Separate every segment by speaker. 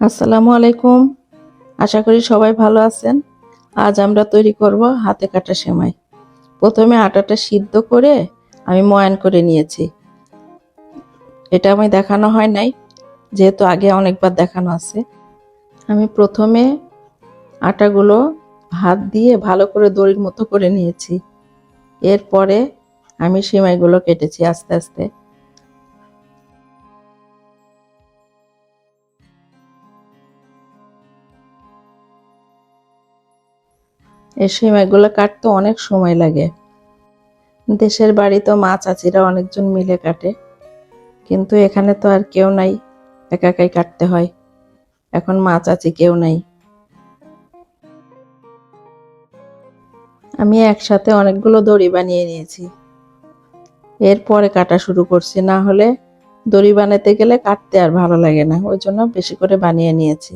Speaker 1: আসসালামু আলাইকুম। আশা করি সবাই ভালো আছেন। আজ আমরা তৈরি করব হাতে কাটা সেমাই। প্রথমে আটাটা সিদ্ধ করে আমি ময়ান করে নিয়েছি। এটা আমি দেখানো হয় নাই, যেহেতু আগে অনেকবার দেখানো আছে। আমি প্রথমে আটাগুলো হাত দিয়ে ভালো করে দড়ির মতো করে নিয়েছি। এরপরে আমি সেমাইগুলো কেটেছি আস্তে আস্তে। এই সেমাইগুলো কাটতে অনেক সময় লাগে। দেশের বাড়ি তো মা চাচিরা অনেকজন মিলে কাটে। কিন্তু এখানে তো আর কেউ নাই, একা একাই কাটতে হয়। এখন মা চাচি কেউ নাই। আমি একসাথে অনেকগুলো দড়ি বানিয়ে নিয়েছি। এরপরে কাটা শুরু করছি, না হলে দড়ি বানাতে গেলে কাটতে আর ভালো লাগে না, ওই জন্য বেশি করে বানিয়ে নিয়েছি।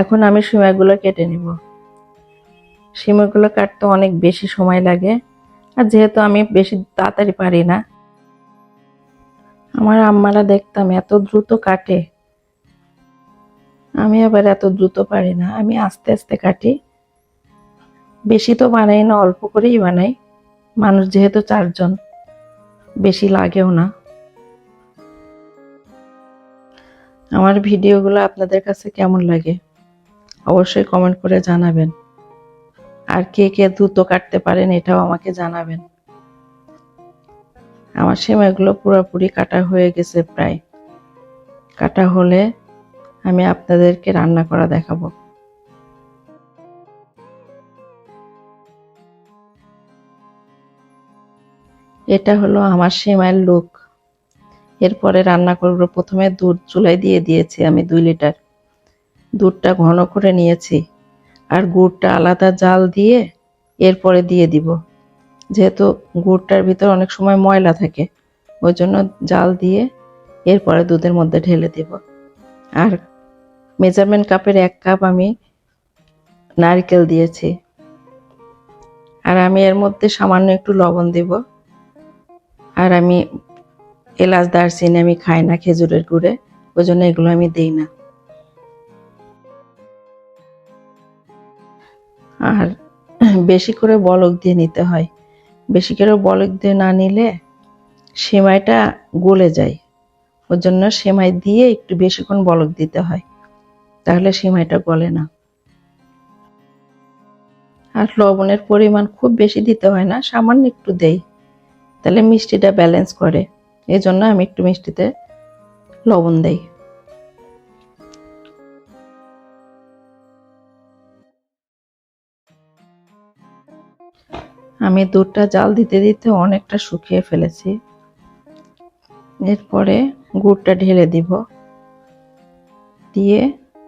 Speaker 1: এখন আমি সিমাইগুলো কেটে নিব। সিমাইগুলো কাটতে অনেক বেশি সময় লাগে, আর যেহেতু আমি বেশি তাড়াতাড়ি পারি না, আমার আম্মারা দেখতাম এত দ্রুত কাটে। আমি আবার এত দ্রুত পারি না, আমি আস্তে আস্তে কাটি। বেশি তো বানাই না, অল্প করেই বানাই। মানুষ যেহেতু চারজন, বেশি লাগেও না। আমার ভিডিওগুলো আপনাদের কাছে কেমন লাগে? অবশ্যই কমেন্ট করে জানাবেন। আর কে কে দ্রুত কাটতে পারেন এটাও আমাকে জানাবেন। আমার সেমাইগুলো পুরোপুরি কাটা হয়ে গেছে প্রায়। কাটা হলে আমি আপনাদেরকে রান্না করা দেখাবো। এটা হলো আমার সেমাইয়ের লুক এরপরে রান্না করব। প্রথমে দুধ চুলায় দিয়ে দিয়েছি আমি দুই লিটার। দুধটা ঘন করে নিয়েছি আর গুড়টা আলাদা জাল দিয়ে এরপরে দিয়ে দিব। যেহেতু গুড়টার ভিতর অনেক সময় ময়লা থাকে ওই জন্য জাল দিয়ে এরপরে দুধের মধ্যে ঢেলে দিব। আর মেজারমেন্ট কাপের এক কাপ আমি নারকেল দিয়েছি। আর আমি এর মধ্যে সামান্য একটু লবণ দেব। আর আমি এলাচ দারচিনি আমি খাই না খেজুরের গুড়ে ওই জন্য এগুলো আমি দিই না। আর বেশি করে বলক দিয়ে নিতে হয়। বেশি করে বলক দিয়ে না নিলে সেমাইটা গলে যায়। ওর জন্য সেমাই দিয়ে একটু বেশিক্ষণ বলক দিতে হয়, তাহলে সেমাইটা গলে না। আর লবণের পরিমাণ খুব বেশি দিতে হয় না, সামান্য একটু দেই। তাহলে মিষ্টিটা ব্যালেন্স করে। এই জন্য আমি একটু মিষ্টিতে লবণ দেই। আমি দুধটা জাল দিতে দিতে অনেকটা শুকিয়ে ফেলেছি। এরপরে গুড়টা ঢেলে দিব। দিয়ে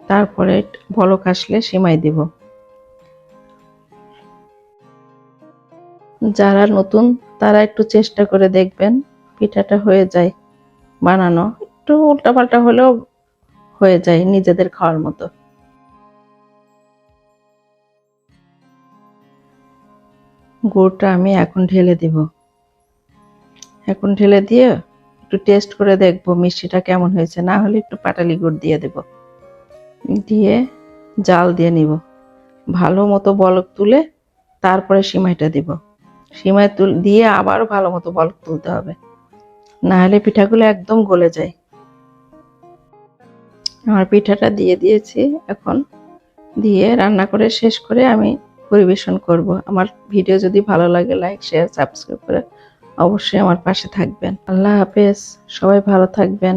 Speaker 1: তারপরে বলক আসলে সেমাই দিব। যারা নতুন, তারা একটু চেষ্টা করে দেখবেন, পিঠাটা হয়ে যায় বানানো। একটু উল্টাপাল্টা হলেও হয়ে যায় নিজেদের খাওয়ার মতো। গুড়টা আমি এখন ঢেলে দিব। এখন ঢেলে দিয়ে একটু টেস্ট করে দেখব মিষ্টিটা কেমন হয়েছে। না হলে একটু পাটালি গুড় দিয়ে দেব। দিয়ে জাল দিয়ে নিব। ভালো মতো বলক তুলে তারপরে সিমাইটা দিব। সিমাই তুল দিয়ে আবার ভালো মতো বলক তুলতে হবে। না হলে পিঠাগুলো একদম গলে যায়। আমার পিঠাটা দিয়ে দিয়েছি। এখন দিয়ে রান্না করে শেষ করে আমি পরিবেশন করব। আমার ভিডিও যদি ভালো লাগে লাইক শেয়ার সাবস্ক্রাইব করে অবশ্যই আমার পাশে থাকবেন। আল্লাহ হাফেজ। সবাই ভালো থাকবেন।